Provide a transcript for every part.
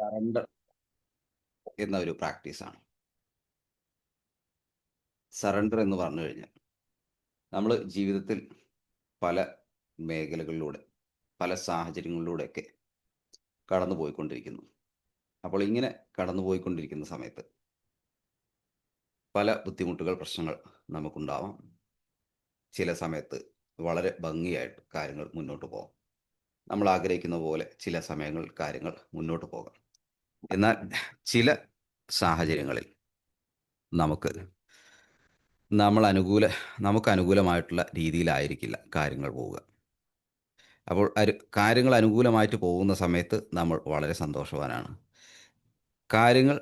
Surrender എന്ന ഒരു പ്രാക്ടീസാണ് surrender എന്ന് പറഞ്ഞു കഴിഞ്ഞാൽ നമ്മൾ ജീവിതത്തിൽ പല മേഖലകളിലൂടെ പല സാഹചര്യങ്ങളിലൂടെയൊക്കെ കടന്നു പോയിക്കൊണ്ടിരിക്കുന്നു. അപ്പോൾ ഇങ്ങനെ കടന്നു പോയിക്കൊണ്ടിരിക്കുന്ന സമയത്ത് പല ബുദ്ധിമുട്ടുകൾ പ്രശ്നങ്ങൾ നമുക്കുണ്ടാവാം. ചില സമയത്ത് വളരെ ഭംഗിയായിട്ട് കാര്യങ്ങൾ മുന്നോട്ട് പോകാം. നമ്മൾ ആഗ്രഹിക്കുന്ന പോലെ ചില സമയങ്ങളിൽ കാര്യങ്ങൾ മുന്നോട്ട് പോകാം. എന്നാൽ ചില സാഹചര്യങ്ങളിൽ നമുക്ക് നമ്മൾ അനുകൂല നമുക്ക് അനുകൂലമായിട്ടുള്ള രീതിയിലായിരിക്കില്ല കാര്യങ്ങൾ പോവുക. അപ്പോൾ അരു കാര്യങ്ങൾ അനുകൂലമായിട്ട് പോകുന്ന സമയത്ത് നമ്മൾ വളരെ സന്തോഷവാനാണ്. കാര്യങ്ങൾ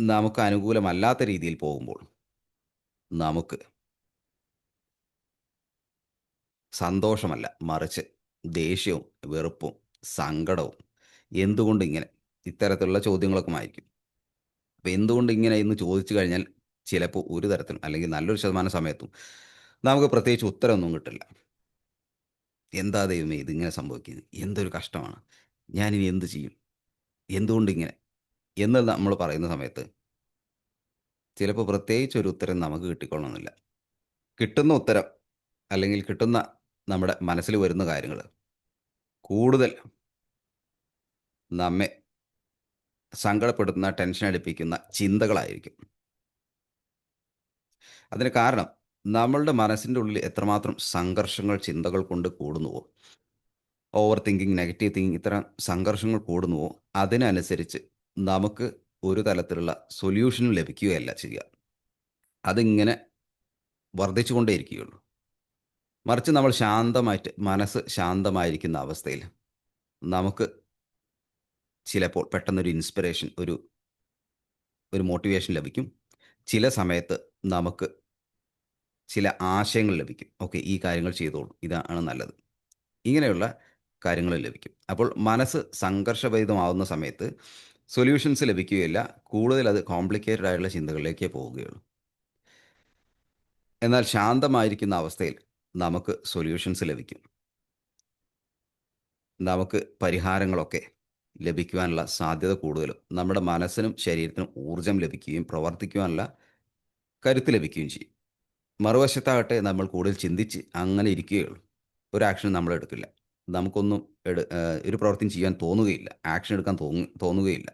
നമുക്ക് അനുകൂലമല്ലാത്ത രീതിയിൽ പോകുമ്പോൾ നമുക്ക് സന്തോഷമല്ല മറിച്ച് ദേഷ്യവും വെറുപ്പും സങ്കടവും എന്തുകൊണ്ട് ഇങ്ങനെ ഇത്തരത്തിലുള്ള ചോദ്യങ്ങളൊക്കെ ആയിരിക്കും അപ്പോൾ എന്തുകൊണ്ട് ഇങ്ങനെ ഇന്ന് ചോദിച്ചു കഴിഞ്ഞാൽ ചിലപ്പോൾ ഒരു തരത്തിലും അല്ലെങ്കിൽ നല്ലൊരു ശതമാനം സമയത്തും നമുക്ക് പ്രത്യേകിച്ച് ഉത്തരമൊന്നും കിട്ടില്ല. എന്താ ദൈവമേ ഇതിങ്ങനെ സംഭവിക്കുന്നത്? എന്തൊരു കഷ്ടമാണ്. ഞാനിനി എന്ത് ചെയ്യും? എന്തുകൊണ്ട് ഇങ്ങനെ? എന്ന് നമ്മൾ പറയുന്ന സമയത്ത് ചിലപ്പോൾ പ്രത്യേകിച്ച് ഒരു ഉത്തരം നമുക്ക് കിട്ടിക്കൊള്ളണമെന്നില്ല. കിട്ടുന്ന ഉത്തരം അല്ലെങ്കിൽ കിട്ടുന്ന നമ്മുടെ മനസ്സിൽ വരുന്ന കാര്യങ്ങൾ കൂടുതൽ നമ്മെ സങ്കടപ്പെടുത്തുന്ന ടെൻഷൻ അടിപ്പിക്കുന്ന ചിന്തകളായിരിക്കും. അതിന് കാരണം നമ്മളുടെ മനസ്സിന്റെ ഉള്ളിൽ എത്രമാത്രം സംഘർഷങ്ങൾ ചിന്തകൾ കൊണ്ട് കൂടുന്നുവോ ഓവർ തിങ്കിങ് നെഗറ്റീവ് തിങ്കിങ് ഇത്തരം സംഘർഷങ്ങൾ കൂടുന്നുവോ അതിനനുസരിച്ച് നമുക്ക് ഒരു തലത്തിലുള്ള സൊല്യൂഷനും ലഭിക്കുകയല്ല ചെയ്യുക. അതിങ്ങനെ വർദ്ധിച്ചുകൊണ്ടേയിരിക്കുകയുള്ളൂ. മറിച്ച് നമ്മൾ ശാന്തമായിട്ട് മനസ്സ് ശാന്തമായിരിക്കുന്ന അവസ്ഥയിൽ നമുക്ക് ചിലപ്പോൾ പെട്ടെന്നൊരു ഇൻസ്പിറേഷൻ ഒരു ഒരു മോട്ടിവേഷൻ ലഭിക്കും. ചില സമയത്ത് നമുക്ക് ചില ആശയങ്ങൾ ലഭിക്കും. ഓക്കെ ഈ കാര്യങ്ങൾ ചെയ്തോളൂ ഇതാണ് നല്ലത്. ഇങ്ങനെയുള്ള കാര്യങ്ങൾ ലഭിക്കും. അപ്പോൾ മനസ്സ് സംഘർഷഭരിതമാവുന്ന സമയത്ത് സൊല്യൂഷൻസ് ലഭിക്കുകയില്ല കൂടുതൽ അത് കോംപ്ലിക്കേറ്റഡ് ആയിട്ടുള്ള ചിന്തകളിലേക്കേ പോവുകയുള്ളൂ. എന്നാൽ ശാന്തമായിരിക്കുന്ന അവസ്ഥയിൽ നമുക്ക് സൊല്യൂഷൻസ് ലഭിക്കും. നമുക്ക് പരിഹാരങ്ങളൊക്കെ ലഭിക്കുവാനുള്ള സാധ്യത കൂടുതലും. നമ്മുടെ മനസ്സിനും ശരീരത്തിനും ഊർജം ലഭിക്കുകയും പ്രവർത്തിക്കുവാനുള്ള കരുത്ത് ലഭിക്കുകയും ചെയ്യും. മറുവശത്താകട്ടെ നമ്മൾ കൂടുതൽ ചിന്തിച്ച് അങ്ങനെ ഇരിക്കുകയുള്ളൂ. ഒരു ആക്ഷൻ നമ്മൾ എടുക്കില്ല. നമുക്കൊന്നും എടു ഒരു പ്രവർത്തിയും ചെയ്യാൻ തോന്നുകയില്ല. ആക്ഷൻ എടുക്കാൻ തോന്നു തോന്നുകയില്ല.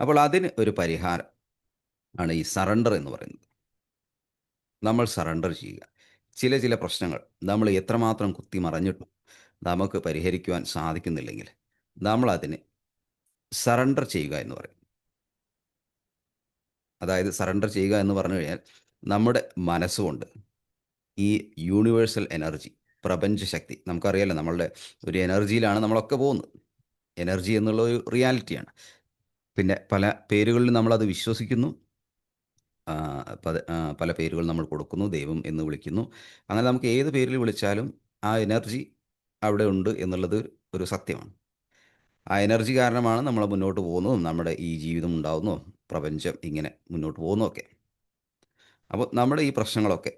അപ്പോൾ അതിന് ഒരു പരിഹാരം ആണ് ഈ സറണ്ടർ എന്ന് പറയുന്നത്. നമ്മൾ സറണ്ടർ ചെയ്യുക. ചില ചില പ്രശ്നങ്ങൾ നമ്മൾ എത്രമാത്രം കുത്തി മറഞ്ഞിട്ടും നമുക്ക് പരിഹരിക്കുവാൻ സാധിക്കുന്നില്ലെങ്കിൽ നമ്മൾ അതിന് സറണ്ടർ ചെയ്യുക എന്ന് പറയും. അതായത് സറണ്ടർ ചെയ്യുക എന്ന് പറഞ്ഞു കഴിഞ്ഞാൽ നമ്മുടെ മനസ്സുകൊണ്ട് ഈ യൂണിവേഴ്സൽ എനർജി പ്രപഞ്ച ശക്തി നമുക്കറിയാലോ നമ്മളുടെ ഒരു എനർജിയിലാണ് നമ്മളൊക്കെ പോകുന്നത്. എനർജി എന്നുള്ള ഒരു റിയാലിറ്റിയാണ് പിന്നെ പല പേരുകളിൽ നമ്മളത് വിശ്വസിക്കുന്നു. പല പേരുകൾ നമ്മൾ കൊടുക്കുന്നു ദൈവം എന്ന് വിളിക്കുന്നു. അങ്ങനെ നമുക്ക് ഏത് പേരിൽ വിളിച്ചാലും ആ എനർജി അവിടെ ഉണ്ട് എന്നുള്ളത് ഒരു സത്യമാണ്. ആ എനർജി കാരണമാണ് നമ്മൾ മുന്നോട്ട് പോകുന്നതും നമ്മുടെ ഈ ജീവിതം ഉണ്ടാകുന്നതും പ്രപഞ്ചം ഇങ്ങനെ മുന്നോട്ട് പോകുന്നതൊക്കെ. അപ്പോൾ നമ്മുടെ ഈ പ്രശ്നങ്ങളൊക്കെ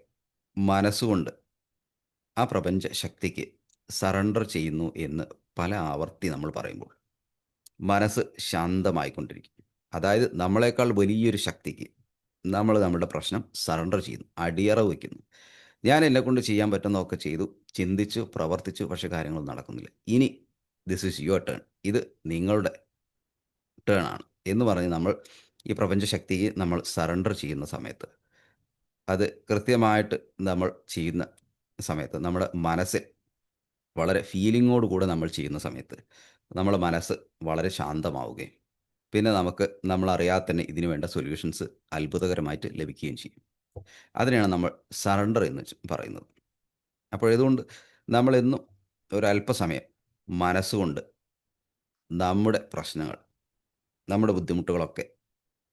മനസ്സുകൊണ്ട് ആ പ്രപഞ്ച ശക്തിക്ക് സറണ്ടർ ചെയ്യുന്നു എന്ന് പല ആവർത്തി നമ്മൾ പറയുമ്പോൾ മനസ്സ് ശാന്തമായിക്കൊണ്ടിരിക്കും. അതായത് നമ്മളെക്കാൾ വലിയൊരു ശക്തിക്ക് നമ്മൾ നമ്മുടെ പ്രശ്നം സറണ്ടർ ചെയ്യുന്നു അടിയറവ് വയ്ക്കുന്നു ഞാൻ എന്നെ കൊണ്ട് ചെയ്യാൻ പറ്റുന്നതൊക്കെ ചെയ്തു ചിന്തിച്ചു പ്രവർത്തിച്ചു പക്ഷേ കാര്യങ്ങൾ നടക്കുന്നില്ല. ഇനി ദിസ് ഈസ് യുവർ ടേൺ ഇത് നിങ്ങളുടെ ടേൺ ആണ്. എന്ന് പറഞ്ഞ് നമ്മൾ ഈ പ്രപഞ്ച ശക്തിക്ക് നമ്മൾ സറണ്ടർ ചെയ്യുന്ന സമയത്ത് അത് കൃത്യമായിട്ട് നമ്മൾ ചെയ്യുന്ന സമയത്ത് നമ്മുടെ മനസ്സിൽ വളരെ ഫീലിങ്ങോട് കൂടെ നമ്മൾ ചെയ്യുന്ന സമയത്ത് നമ്മുടെ മനസ്സ് വളരെ ശാന്തമാവുകയും പിന്നെ നമുക്ക് നമ്മൾ അറിയാതെ തന്നെ ഇതിനു വേണ്ട സൊല്യൂഷൻസ് അത്ഭുതകരമായിട്ട് ലഭിക്കുകയും ചെയ്യും. അതിനെയാണ് നമ്മൾ സറണ്ടർ എന്ന് പറയുന്നത്. അപ്പോൾ ഇതുകൊണ്ട് നമ്മളെന്നും ഒരല്പസമയം മനസ്സുകൊണ്ട് നമ്മുടെ പ്രശ്നങ്ങൾ നമ്മുടെ ബുദ്ധിമുട്ടുകളൊക്കെ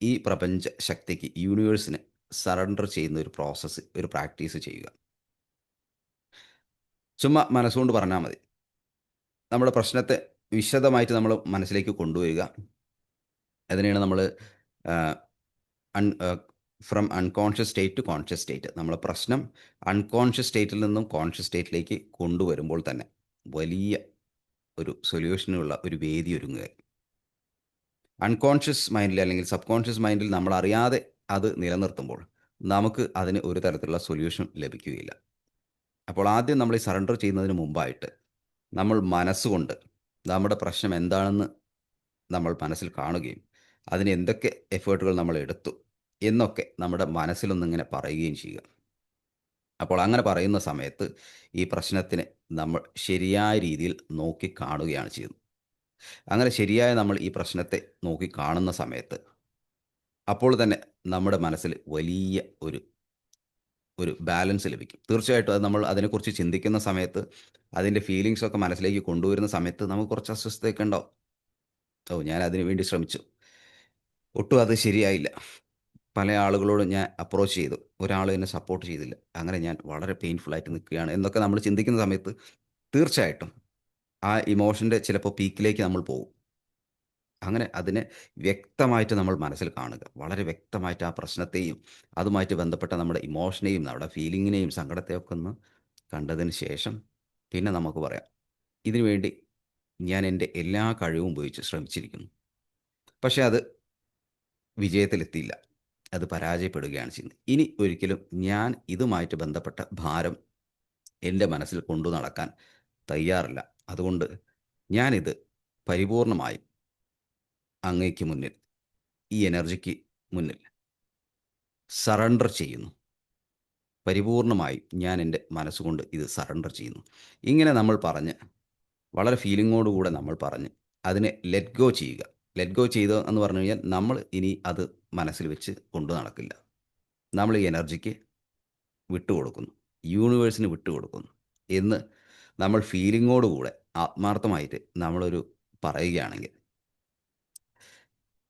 ഈ പ്രപഞ്ച ശക്തിക്ക് യൂണിവേഴ്സിന് സറണ്ടർ ചെയ്യുന്ന ഒരു പ്രോസസ്സ് ഒരു പ്രാക്ടീസ് ചെയ്യുക. ചുമ്മാ മനസ്സുകൊണ്ട് പറഞ്ഞാൽ മതി. നമ്മുടെ പ്രശ്നത്തെ വിശദമായിട്ട് നമ്മൾ മനസ്സിലേക്ക് കൊണ്ടുവരിക. അതിനെയാണ് നമ്മൾ from unconscious state to conscious state നമ്മളെ പ്രശ്നം അൺകോൺഷ്യസ് സ്റ്റേറ്റിൽ നിന്നും കോൺഷ്യസ് സ്റ്റേറ്റിലേക്ക് കൊണ്ടുവരുമ്പോൾ തന്നെ വലിയ ഒരു സൊല്യൂഷനുള്ള ഒരു വേദി ഒരുങ്ങുക. അൺകോൺഷ്യസ് മൈൻഡിൽ അല്ലെങ്കിൽ സബ് കോൺഷ്യസ് മൈൻഡിൽ നമ്മൾ അറിയാതെ അത് നിലനിർത്തുമ്പോൾ നമുക്ക് അതിന് ഒരു തരത്തിലുള്ള സൊല്യൂഷൻ ലഭിക്കുകയില്ല. അപ്പോൾ ആദ്യം നമ്മൾ ഈ സറണ്ടർ ചെയ്യുന്നതിന് മുമ്പായിട്ട് നമ്മൾ മനസ്സുകൊണ്ട് നമ്മുടെ പ്രശ്നം എന്താണെന്ന് നമ്മൾ മനസ്സിൽ കാണുകയും അതിന് എന്തൊക്കെ എഫേർട്ടുകൾ നമ്മൾ എടുത്തു എന്നൊക്കെ നമ്മുടെ മനസ്സിലൊന്നിങ്ങനെ പറയുകയും ചെയ്യുക. അപ്പോൾ അങ്ങനെ പറയുന്ന സമയത്ത് ഈ പ്രശ്നത്തിനെ നമ്മൾ ശരിയായ രീതിയിൽ നോക്കി കാണുകയാണ് ചെയ്യുന്നത്. അങ്ങനെ ശരിയായ നമ്മൾ ഈ പ്രശ്നത്തെ നോക്കി കാണുന്ന സമയത്ത് അപ്പോൾ തന്നെ നമ്മുടെ മനസ്സിൽ വലിയ ഒരു ഒരു ബാലൻസ് ലഭിക്കും. തീർച്ചയായിട്ടും അത് നമ്മൾ അതിനെക്കുറിച്ച് ചിന്തിക്കുന്ന സമയത്ത് അതിന്റെ ഫീലിങ്സ് ഒക്കെ മനസ്സിലേക്ക് കൊണ്ടുവരുന്ന സമയത്ത് നമുക്ക് കുറച്ച് അസ്വസ്ഥതയൊക്കെ ഉണ്ടാവും. ഓ ഞാൻ അതിനു വേണ്ടി ശ്രമിച്ചു. ഒട്ടും അത് ശരിയായില്ല. പല ആളുകളോട് ഞാൻ അപ്രോച്ച് ചെയ്തു. ഒരാൾ എന്നെ സപ്പോർട്ട് ചെയ്തില്ല. അങ്ങനെ ഞാൻ വളരെ പെയിൻഫുൾ ആയിട്ട് നിൽക്കുകയാണ്. എന്നൊക്കെ നമ്മൾ ചിന്തിക്കുന്ന സമയത്ത് തീർച്ചയായിട്ടും ആ ഇമോഷന്റെ ചിലപ്പോൾ പീക്കിലേക്ക് നമ്മൾ പോകും. അങ്ങനെ അതിനെ വ്യക്തമായിട്ട് നമ്മൾ മനസ്സിൽ കാണുക. വളരെ വ്യക്തമായിട്ട് ആ പ്രശ്നത്തെയും അതുമായിട്ട് ബന്ധപ്പെട്ട നമ്മുടെ ഇമോഷനെയും നമ്മുടെ ഫീലിങ്ങിനെയും സങ്കടത്തെയൊക്കെ ഒന്ന് കണ്ടതിന് ശേഷം പിന്നെ നമുക്ക് പറയാം. ഇതിനു വേണ്ടി ഞാൻ എന്റെ എല്ലാ കഴിവും ഉപയോഗിച്ച് ശ്രമിച്ചിരിക്കുന്നു. പക്ഷേ അത് വിജയത്തിലെത്തിയില്ല. അത് പരാജയപ്പെടുകയാണ് ചെയ്യുന്നത്. ഇനി ഒരിക്കലും ഞാൻ ഇതുമായിട്ട് ബന്ധപ്പെട്ട ഭാരം എന്റെ മനസ്സിൽ കൊണ്ടു നടക്കാൻ തയ്യാറല്ല. അതുകൊണ്ട് ഞാനിത് പരിപൂർണമായും അങ്ങയ്ക്ക് മുന്നിൽ ഈ എനർജിക്ക് മുന്നിൽ സറണ്ടർ ചെയ്യുന്നു. പരിപൂർണമായും ഞാൻ എന്റെ മനസ്സുകൊണ്ട് ഇത് സറണ്ടർ ചെയ്യുന്നു. ഇങ്ങനെ നമ്മൾ പറഞ്ഞ് വളരെ ഫീലിങ്ങോടുകൂടെ നമ്മൾ പറഞ്ഞ് അതിനെ ലെറ്റ് ഗോ ചെയ്യുക. ലെറ്റ് ഗോ ചെയ്ത് എന്ന് പറഞ്ഞു കഴിഞ്ഞാൽ നമ്മൾ ഇനി അത് മനസ്സിൽ വെച്ച് കൊണ്ടു നടക്കില്ല. നമ്മൾ ഈ എനർജിക്ക് വിട്ടുകൊടുക്കുന്നു. യൂണിവേഴ്സിന് വിട്ടുകൊടുക്കുന്നു. എന്ന് നമ്മൾ ഫീലിങ്ങോടുകൂടെ ആത്മാർത്ഥമായിട്ട് നമ്മളൊരു പറയുകയാണെങ്കിൽ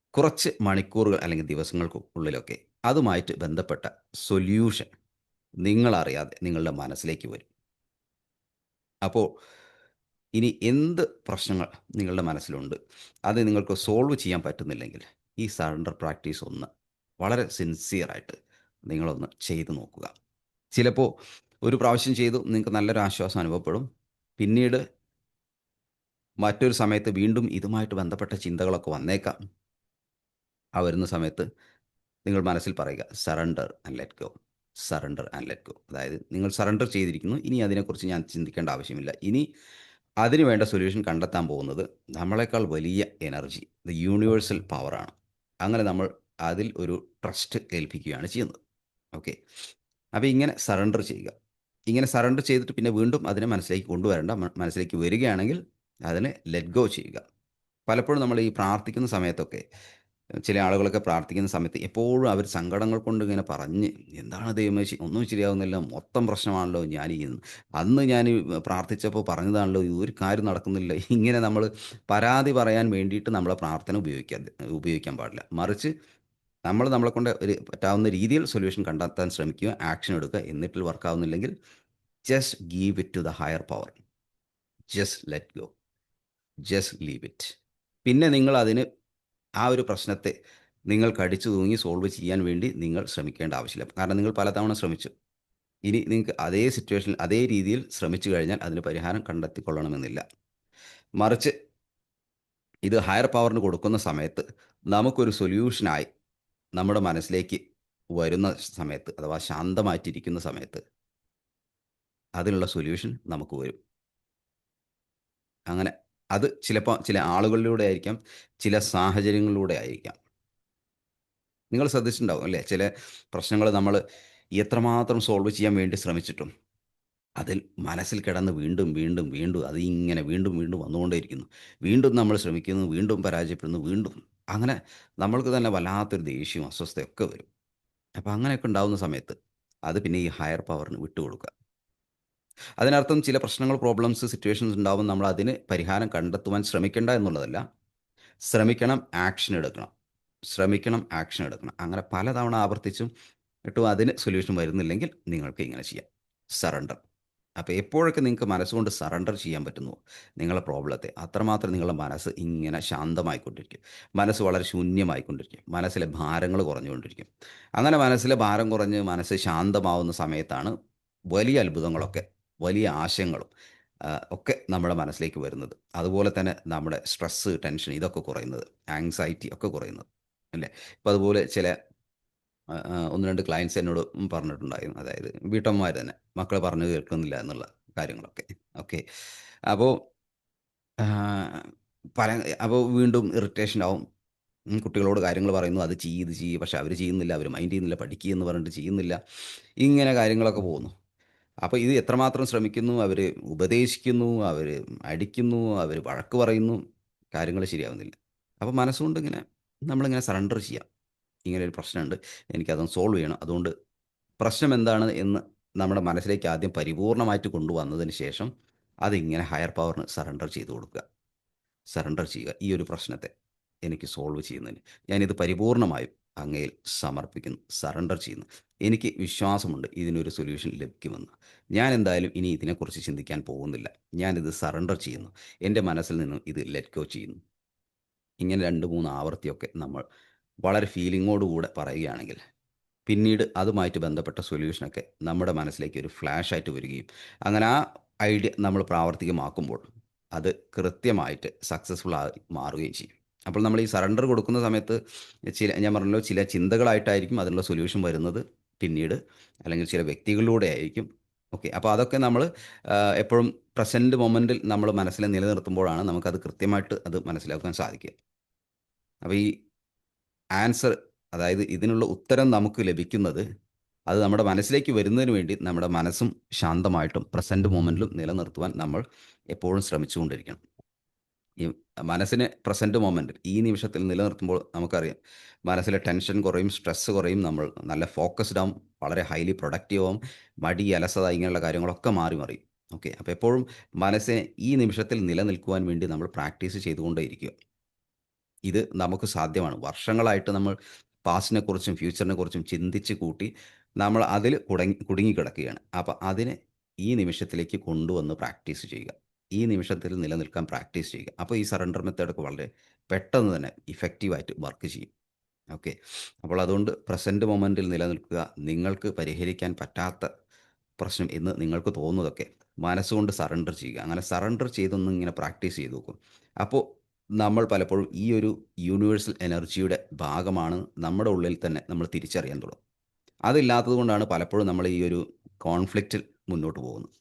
കുറച്ച് മണിക്കൂറുകൾ അല്ലെങ്കിൽ ദിവസങ്ങൾക്ക് ഉള്ളിലൊക്കെ അതുമായിട്ട് ബന്ധപ്പെട്ട സൊല്യൂഷൻ നിങ്ങളറിയാതെ നിങ്ങളുടെ മനസ്സിലേക്ക് വരും. അപ്പോൾ ഇനി എന്ത് പ്രശ്നങ്ങൾ നിങ്ങളുടെ മനസ്സിലുണ്ട്? അത് നിങ്ങൾക്ക് സോൾവ് ചെയ്യാൻ പറ്റുന്നില്ലെങ്കിൽ ഈ സറണ്ടർ പ്രാക്ടീസ് ഒന്ന് വളരെ സിൻസിയറായിട്ട് നിങ്ങളൊന്ന് ചെയ്തു നോക്കുക. ചിലപ്പോൾ ഒരു പ്രാവശ്യം ചെയ്തു നിങ്ങൾക്ക് നല്ലൊരു ആശ്വാസം അനുഭവപ്പെടും. പിന്നീട് മറ്റൊരു സമയത്ത് വീണ്ടും ഇതുമായിട്ട് ബന്ധപ്പെട്ട ചിന്തകളൊക്കെ വന്നേക്കാം. ആ വരുന്ന സമയത്ത് നിങ്ങൾ മനസ്സിൽ പറയുക surrender and let go surrender and let go അതായത് നിങ്ങൾ സറണ്ടർ ചെയ്തിരിക്കുന്നു. ഇനി അതിനെക്കുറിച്ച് ഞാൻ ചിന്തിക്കേണ്ട ആവശ്യമില്ല. ഇനി അതിന് വേണ്ട സൊല്യൂഷൻ കണ്ടെത്താൻ പോകുന്നത് നമ്മളെക്കാൾ വലിയ എനർജി ദ യൂണിവേഴ്സൽ പവറാണ് അങ്ങനെ നമ്മൾ അതിൽ ഒരു ട്രസ്റ്റ് ഏൽപ്പിക്കുകയാണ് ചെയ്യുന്നത്. ഓക്കെ അപ്പോൾ ഇങ്ങനെ സറണ്ടർ ചെയ്യുക. ഇങ്ങനെ സറണ്ടർ ചെയ്തിട്ട് പിന്നെ വീണ്ടും അതിനെ മനസ്സിലേക്ക് കൊണ്ടുവരേണ്ട. മനസ്സിലേക്ക് വരികയാണെങ്കിൽ അതിനെ ലെറ്റ് ഗോ ചെയ്യുക. പലപ്പോഴും നമ്മൾ ഈ പ്രാർത്ഥിക്കുന്ന സമയത്തൊക്കെ ചില ആളുകളൊക്കെ പ്രാർത്ഥിക്കുന്ന സമയത്ത് എപ്പോഴും അവർ സങ്കടങ്ങൾ കൊണ്ട് ഇങ്ങനെ പറഞ്ഞ് എന്താണ് ദൈവമേ ഒന്നും ശരിയാവുന്നില്ല. മൊത്തം പ്രശ്നമാണല്ലോ ഞാൻ ഈ അന്ന് ഞാൻ പ്രാർത്ഥിച്ചപ്പോൾ പറഞ്ഞതാണല്ലോ ഒരു കാര്യം നടക്കുന്നില്ല. ഇങ്ങനെ നമ്മൾ പരാതി പറയാൻ വേണ്ടിയിട്ട് നമ്മളെ പ്രാർത്ഥന ഉപയോഗിക്കാൻ ഉപയോഗിക്കാൻ പാടില്ല. മറിച്ച് നമ്മൾ നമ്മളെ കൊണ്ട് ഒരു പറ്റാവുന്ന രീതിയിൽ സൊല്യൂഷൻ കണ്ടെത്താൻ ശ്രമിക്കുക ആക്ഷൻ എടുക്കുക എന്നിട്ട് work ആവുന്നില്ലെങ്കിൽ just give it to the higher power just let go just leave it പിന്നെ നിങ്ങൾ അതിന് ആ ഒരു പ്രശ്നത്തെ നിങ്ങൾ കടിച്ചു തൂങ്ങി സോൾവ് ചെയ്യാൻ വേണ്ടി നിങ്ങൾ ശ്രമിക്കേണ്ട ആവശ്യമില്ല. കാരണം നിങ്ങൾ പലതവണ ശ്രമിച്ചു. ഇനി നിങ്ങൾക്ക് അതേ സിറ്റുവേഷനിൽ അതേ രീതിയിൽ ശ്രമിച്ചു കഴിഞ്ഞാൽ അതിന് പരിഹാരം കണ്ടെത്തിക്കൊള്ളണമെന്നില്ല. മറിച്ച് ഇത് ഹയർ പവറിന് കൊടുക്കുന്ന സമയത്ത് നമുക്കൊരു സൊല്യൂഷനായി നമ്മുടെ മനസ്സിലേക്ക് വരുന്ന സമയത്ത് അഥവാ ശാന്തമായിട്ടിരിക്കുന്ന സമയത്ത് അതിനുള്ള സൊല്യൂഷൻ നമുക്ക് വരും. അങ്ങനെ അത് ചിലപ്പോൾ ചില ആളുകളിലൂടെ ആയിരിക്കാം ചില സാഹചര്യങ്ങളിലൂടെ ആയിരിക്കാം. നിങ്ങൾ ശ്രദ്ധിച്ചിട്ടുണ്ടാവും അല്ലേ? ചില പ്രശ്നങ്ങൾ നമ്മൾ എത്രമാത്രം സോൾവ് ചെയ്യാൻ വേണ്ടി ശ്രമിച്ചിട്ടും അതിൽ മനസ്സിൽ കിടന്ന് വീണ്ടും വീണ്ടും വീണ്ടും അത് ഇങ്ങനെ വീണ്ടും വീണ്ടും വന്നുകൊണ്ടേയിരിക്കുന്നു. വീണ്ടും നമ്മൾ ശ്രമിക്കുന്നു വീണ്ടും പരാജയപ്പെടുന്നു വീണ്ടും അങ്ങനെ നമ്മൾക്ക് തന്നെ വല്ലാത്തൊരു ദേഷ്യവും അസ്വസ്ഥയൊക്കെ വരും. അപ്പോൾ അങ്ങനെയൊക്കെ ഉണ്ടാകുന്ന സമയത്ത് അത് പിന്നെ ഈ ഹയർ പവറിന് വിട്ടുകൊടുക്കുക. അതിനർത്ഥം ചില പ്രശ്നങ്ങൾ പ്രോബ്ലംസ് സിറ്റുവേഷൻസ് ഉണ്ടാവും. നമ്മൾ അതിന് പരിഹാരം കണ്ടെത്തുവാൻ ശ്രമിക്കേണ്ട എന്നുള്ളതല്ല. ശ്രമിക്കണം ആക്ഷൻ എടുക്കണം. ശ്രമിക്കണം ആക്ഷൻ എടുക്കണം. അങ്ങനെ പലതവണ ആവർത്തിച്ചും എന്നിട്ടും അതിന് സൊല്യൂഷൻ വരുന്നില്ലെങ്കിൽ നിങ്ങൾക്ക് ഇങ്ങനെ ചെയ്യാം. സറണ്ടർ അപ്പോൾ എപ്പോഴൊക്കെ നിങ്ങൾക്ക് മനസ്സുകൊണ്ട് സറണ്ടർ ചെയ്യാൻ പറ്റുന്നു? നിങ്ങളുടെ പ്രോബ്ലത്തെ അത്രമാത്രം നിങ്ങളുടെ മനസ്സ് ഇങ്ങനെ ശാന്തമായിക്കൊണ്ടിരിക്കും. മനസ്സ് വളരെ ശൂന്യമായിക്കൊണ്ടിരിക്കും. മനസ്സിലെ ഭാരങ്ങൾ കുറഞ്ഞുകൊണ്ടിരിക്കും. അങ്ങനെ മനസ്സിലെ ഭാരം കുറഞ്ഞ് മനസ്സ് ശാന്തമാവുന്ന സമയത്താണ് വലിയ അത്ഭുതങ്ങളൊക്കെ വലിയ ആശയങ്ങളും ഒക്കെ നമ്മുടെ മനസ്സിലേക്ക് വരുന്നത്. അതുപോലെ തന്നെ നമ്മുടെ സ്ട്രെസ്സ് ടെൻഷൻ ഇതൊക്കെ കുറയുന്നത് ആങ്സൈറ്റി ഒക്കെ കുറയുന്നത് അല്ലേ? ഇപ്പം അതുപോലെ ചില ഒന്ന് രണ്ട് ക്ലയൻസ് എന്നോട് പറഞ്ഞിട്ടുണ്ടായിരുന്നു. അതായത് വീട്ടമ്മമാർ തന്നെ മക്കൾ പറഞ്ഞു കേൾക്കുന്നില്ല എന്നുള്ള കാര്യങ്ങളൊക്കെ. ഓക്കെ. അപ്പോൾ പല അപ്പോൾ വീണ്ടും ഇറിറ്റേഷൻ ആവും. കുട്ടികളോട് കാര്യങ്ങൾ പറയുന്നു അത് ചെയ്യ് ഇത് ചെയ്യ്. പക്ഷെ അവർ ചെയ്യുന്നില്ല അവർ മൈൻഡ് ചെയ്യുന്നില്ല പഠിക്കുക എന്ന് പറഞ്ഞിട്ട് ചെയ്യുന്നില്ല. ഇങ്ങനെ കാര്യങ്ങളൊക്കെ പോകുന്നു. അപ്പോൾ ഇത് എത്രമാത്രം ശ്രമിക്കുന്നു? അവർ ഉപദേശിക്കുന്നു അവർ അടിക്കുന്നു അവർ വഴക്ക് പറയുന്നു കാര്യങ്ങൾ ശരിയാവുന്നില്ല. അപ്പോൾ മനസ്സുകൊണ്ട് ഇങ്ങനെ നമ്മളിങ്ങനെ സറണ്ടർ ചെയ്യാം. ഇങ്ങനെ ഒരു പ്രശ്നമുണ്ട്. എനിക്കതൊന്ന് സോൾവ് ചെയ്യണം. അതുകൊണ്ട് പ്രശ്നം എന്താണ് എന്ന് നമ്മുടെ മനസ്സിലേക്ക് ആദ്യം പരിപൂർണമായിട്ട് കൊണ്ടുവന്നതിന് ശേഷം അതിങ്ങനെ ഹയർ പവറിന് സറണ്ടർ ചെയ്ത് കൊടുക്കുക. സറണ്ടർ ചെയ്യുക. ഈ ഒരു പ്രശ്നത്തെ എനിക്ക് സോൾവ് ചെയ്യുന്നതിന്. ഞാനിത് പരിപൂർണമായും അങ്ങയിൽ സമർപ്പിക്കുന്നു. സറണ്ടർ ചെയ്യുന്നു. എനിക്ക് വിശ്വാസമുണ്ട് ഇതിനൊരു സൊല്യൂഷൻ ലഭിക്കുമെന്ന്. ഞാൻ എന്തായാലും ഇനി ഇതിനെക്കുറിച്ച് ചിന്തിക്കാൻ പോകുന്നില്ല. ഞാനിത് സറണ്ടർ ചെയ്യുന്നു. എന്റെ മനസ്സിൽ നിന്നും ഇത് ലെറ്റ് ഗോ ചെയ്യുന്നു. ഇങ്ങനെ രണ്ട് മൂന്ന് ആവർത്തിയൊക്കെ നമ്മൾ വളരെ ഫീലിങ്ങോടുകൂടെ പറയുകയാണെങ്കിൽ പിന്നീട് അതുമായിട്ട് ബന്ധപ്പെട്ട സൊല്യൂഷനൊക്കെ നമ്മുടെ മനസ്സിലേക്ക് ഒരു ഫ്ലാഷ് ആയിട്ട് വരികയും അങ്ങനെ ആ ഐഡിയ നമ്മൾ പ്രാവർത്തികമാക്കുമ്പോൾ അത് കൃത്യമായിട്ട് സക്സസ്ഫുൾ ആയി മാറുകയും ചെയ്യും. അപ്പോൾ നമ്മൾ ഈ സറണ്ടർ കൊടുക്കുന്ന സമയത്ത് ചില ഞാൻ പറഞ്ഞല്ലോ ചില ചിന്തകളായിട്ടായിരിക്കും അതിനുള്ള സൊല്യൂഷൻ വരുന്നത്. പിന്നീട് അല്ലെങ്കിൽ ചില വ്യക്തികളിലൂടെ ആയിരിക്കും. ഓക്കെ. അപ്പോൾ അതൊക്കെ നമ്മൾ എപ്പോഴും പ്രസന്റ് മൊമെന്റിൽ നമ്മൾ മനസ്സിൽ നിലനിർത്തുമ്പോഴാണ് നമുക്കത് കൃത്യമായിട്ട് അത് മനസ്സിലാക്കാൻ സാധിക്കുക. അപ്പോൾ ഈ ആൻസർ അതായത് ഇതിനുള്ള ഉത്തരം നമുക്ക് ലഭിക്കുന്നത് അത് നമ്മുടെ മനസ്സിലേക്ക് വരുന്നതിന് വേണ്ടി നമ്മുടെ മനസ്സും ശാന്തമായിട്ടും പ്രസന്റ് മൊമെന്റിലും നിലനിർത്തുവാൻ നമ്മൾ എപ്പോഴും ശ്രമിച്ചുകൊണ്ടിരിക്കണം. ഈ മനസ്സിനെ പ്രസന്റ് മൊമെന്റ് ഈ നിമിഷത്തിൽ നിലനിർത്തുമ്പോൾ നമുക്കറിയാം. മനസ്സിലെ ടെൻഷൻ കുറയും സ്ട്രെസ്സ് കുറയും നമ്മൾ നല്ല ഫോക്കസ്ഡ് ആവും വളരെ ഹൈലി പ്രൊഡക്റ്റീവ് ആവും മടി അലസത ഇങ്ങനെയുള്ള കാര്യങ്ങളൊക്കെ മാറി മറിയും. ഓക്കെ അപ്പോൾ എപ്പോഴും മനസ്സിനെ ഈ നിമിഷത്തിൽ നിലനിൽക്കുവാൻ വേണ്ടി നമ്മൾ പ്രാക്ടീസ് ചെയ്തുകൊണ്ടേയിരിക്കുക. ഇത് നമുക്ക് സാധ്യമാണ്. വർഷങ്ങളായിട്ട് നമ്മൾ പാസ്റ്റിനെ കുറിച്ചും ഫ്യൂച്ചറിനെ കുറിച്ചും ചിന്തിച്ച് കൂട്ടി നമ്മൾ അതിൽ കുടങ്ങി കുടുങ്ങിക്കിടക്കുകയാണ്. അപ്പോൾ അതിനെ ഈ നിമിഷത്തിലേക്ക് കൊണ്ടുവന്ന് പ്രാക്ടീസ് ചെയ്യുക. ഈ നിമിഷത്തിൽ നിലനിൽക്കാൻ പ്രാക്ടീസ് ചെയ്യുക. അപ്പോൾ ഈ സറണ്ടർ മെത്തേഡൊക്കെ വളരെ പെട്ടെന്ന് തന്നെ ഇഫക്റ്റീവായിട്ട് വർക്ക് ചെയ്യും. ഓക്കെ അപ്പോൾ അതുകൊണ്ട് പ്രസന്റ് മൊമെന്റിൽ നിലനിൽക്കുക നിങ്ങൾക്ക് പരിഹരിക്കാൻ പറ്റാത്ത പ്രശ്നം എന്ന് നിങ്ങൾക്ക് തോന്നുന്നതൊക്കെ മനസ്സുകൊണ്ട് സറണ്ടർ ചെയ്യുക. അങ്ങനെ സറണ്ടർ ചെയ്തൊന്ന് ഇങ്ങനെ പ്രാക്ടീസ് ചെയ്ത് നോക്കും. അപ്പോൾ നമ്മൾ പലപ്പോഴും ഈ ഒരു യൂണിവേഴ്സൽ എനർജിയുടെ ഭാഗമാണ് നമ്മുടെ ഉള്ളിൽ തന്നെ നമ്മൾ തിരിച്ചറിയാൻ തുടങ്ങും. അതില്ലാത്തത് കൊണ്ടാണ് പലപ്പോഴും നമ്മൾ ഈ ഒരു കോൺഫ്ലിക്റ്റിൽ മുന്നോട്ട് പോകുന്നത്.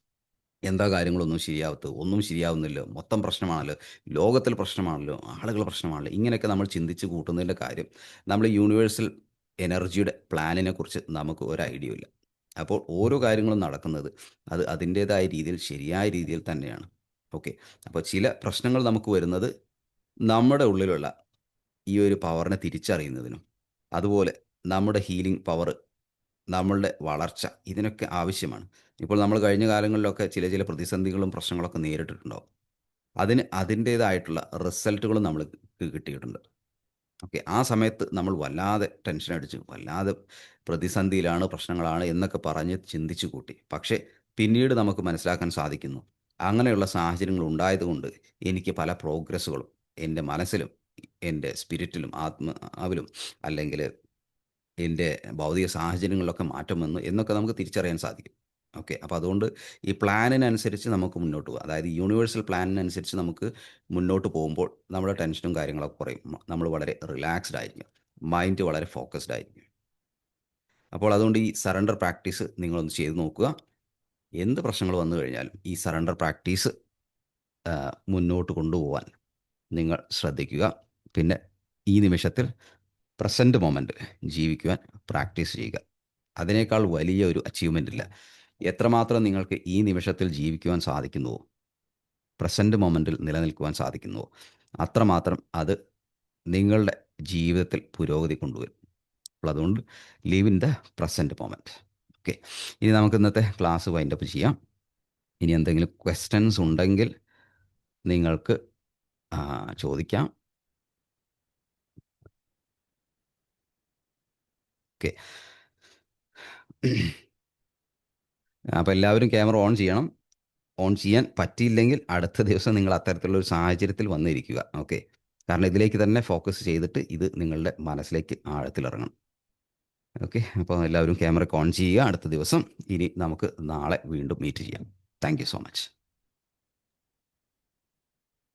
എന്താ കാര്യങ്ങളൊന്നും ശരിയാവത്ത് ഒന്നും ശരിയാവുന്നില്ല. മൊത്തം പ്രശ്നമാണല്ലോ. ലോകത്തിൽ പ്രശ്നമാണല്ലോ. ആളുകൾ പ്രശ്നമാണല്ലോ. ഇങ്ങനെയൊക്കെ നമ്മൾ ചിന്തിച്ച് കൂട്ടുന്നതിന്റെ കാര്യം നമ്മൾ യൂണിവേഴ്സൽ എനർജിയുടെ പ്ലാനിനെ കുറിച്ച് നമുക്ക് ഒരു ഐഡിയ ഇല്ല. അപ്പോൾ ഓരോ കാര്യങ്ങളും നടക്കുന്നത് അത് അതിന്റേതായ രീതിയിൽ ശരിയായ രീതിയിൽ തന്നെയാണ്. ഓക്കെ. അപ്പോൾ ചില പ്രശ്നങ്ങൾ നമുക്ക് വരുന്നത് നമ്മുടെ ഉള്ളിലുള്ള ഈ ഒരു പവറിനെ തിരിച്ചറിയുന്നതിനും അതുപോലെ നമ്മുടെ ഹീലിംഗ് പവർ നമ്മളുടെ വളർച്ച ഇതിനൊക്കെ ആവശ്യമാണ്. ഇപ്പോൾ നമ്മൾ കഴിഞ്ഞ കാലങ്ങളിലൊക്കെ ചില ചില പ്രതിസന്ധികളും പ്രശ്നങ്ങളൊക്കെ നേരിട്ടിട്ടുണ്ടാവും. അതിന് അതിന്റേതായിട്ടുള്ള റിസൾട്ടുകളും നമ്മൾ കിട്ടിയിട്ടുണ്ട്. ഓക്കെ ആ സമയത്ത് നമ്മൾ വല്ലാതെ ടെൻഷൻ അടിച്ച് വല്ലാതെ പ്രതിസന്ധിയിലാണ് പ്രശ്നങ്ങളാണ് എന്നൊക്കെ പറഞ്ഞ് ചിന്തിച്ചു കൂട്ടി. പക്ഷേ പിന്നീട് നമുക്ക് മനസ്സിലാക്കാൻ സാധിക്കുന്നു. അങ്ങനെയുള്ള സാഹചര്യങ്ങൾ ഉണ്ടായതുകൊണ്ട് എനിക്ക് പല പ്രോഗ്രസ്സുകളും എന്റെ മനസ്സിലും എന്റെ സ്പിരിറ്റിലും ആത്മാവിലും അല്ലെങ്കിൽ എന്റെ ഭൗതിക സാഹചര്യങ്ങളിലൊക്കെ മാറ്റം വന്നു എന്നൊക്കെ നമുക്ക് തിരിച്ചറിയാൻ സാധിക്കും. ഓക്കെ. അപ്പോൾ അതുകൊണ്ട് ഈ പ്ലാനിനനുസരിച്ച് നമുക്ക് മുന്നോട്ട് പോകാം. അതായത് യൂണിവേഴ്സൽ പ്ലാനിനനുസരിച്ച് നമുക്ക് മുന്നോട്ട് പോകുമ്പോൾ നമ്മുടെ ടെൻഷനും കാര്യങ്ങളൊക്കെ കുറയും. നമ്മൾ വളരെ റിലാക്സ്ഡ് ആയിരിക്കും. മൈൻഡ് വളരെ ഫോക്കസ്ഡ് ആയിരിക്കും. അപ്പോൾ അതുകൊണ്ട് ഈ സറണ്ടർ പ്രാക്ടീസ് നിങ്ങളൊന്ന് ചെയ്ത് നോക്കുക. എന്ത് പ്രശ്നങ്ങൾ വന്നു കഴിഞ്ഞാലും ഈ സറണ്ടർ പ്രാക്ടീസ് മുന്നോട്ട് കൊണ്ടുപോകാൻ നിങ്ങൾ ശ്രദ്ധിക്കുക. പിന്നെ ഈ നിമിഷത്തിൽ പ്രസന്റ് മൊമെന്റ് ജീവിക്കുവാൻ പ്രാക്ടീസ് ചെയ്യുക. അതിനേക്കാൾ വലിയ ഒരു അച്ചീവ്മെന്റ് ഇല്ല. എത്രമാത്രം നിങ്ങൾക്ക് ഈ നിമിഷത്തിൽ ജീവിക്കുവാൻ സാധിക്കുന്നുവോ? പ്രസന്റ് മൊമെന്റിൽ നിലനിൽക്കുവാൻ സാധിക്കുന്നുവോ? അത്രമാത്രം അത് നിങ്ങളുടെ ജീവിതത്തിൽ പുരോഗതി കൊണ്ടുവരും. അപ്പോൾ അതുകൊണ്ട് live in the present moment okay ഇനി നമുക്ക് ഇന്നത്തെ ക്ലാസ് വൈൻഡപ്പ് ചെയ്യാം. ഇനി എന്തെങ്കിലും ക്വസ്റ്റ്യൻസ് ഉണ്ടെങ്കിൽ നിങ്ങൾക്ക് ചോദിക്കാം. ഓക്കെ അപ്പോൾ എല്ലാവരും ക്യാമറ ഓൺ ചെയ്യണം. ഓൺ ചെയ്യാൻ പറ്റിയില്ലെങ്കിൽ അടുത്ത ദിവസം നിങ്ങൾ അത്തരത്തിലുള്ള ഒരു സാഹചര്യത്തിൽ വന്നിരിക്കുക. ഓക്കെ? കാരണം ഇതിലേക്ക് തന്നെ ഫോക്കസ് ചെയ്തിട്ട് ഇത് നിങ്ങളുടെ മനസ്സിലേക്ക് ആഴത്തിലിറങ്ങണം. ഓക്കെ? അപ്പോൾ എല്ലാവരും ക്യാമറ ഓൺ ചെയ്യുക. അടുത്ത ദിവസം ഇനി നമുക്ക് നാളെ വീണ്ടും മീറ്റ് ചെയ്യാം. Thank so much.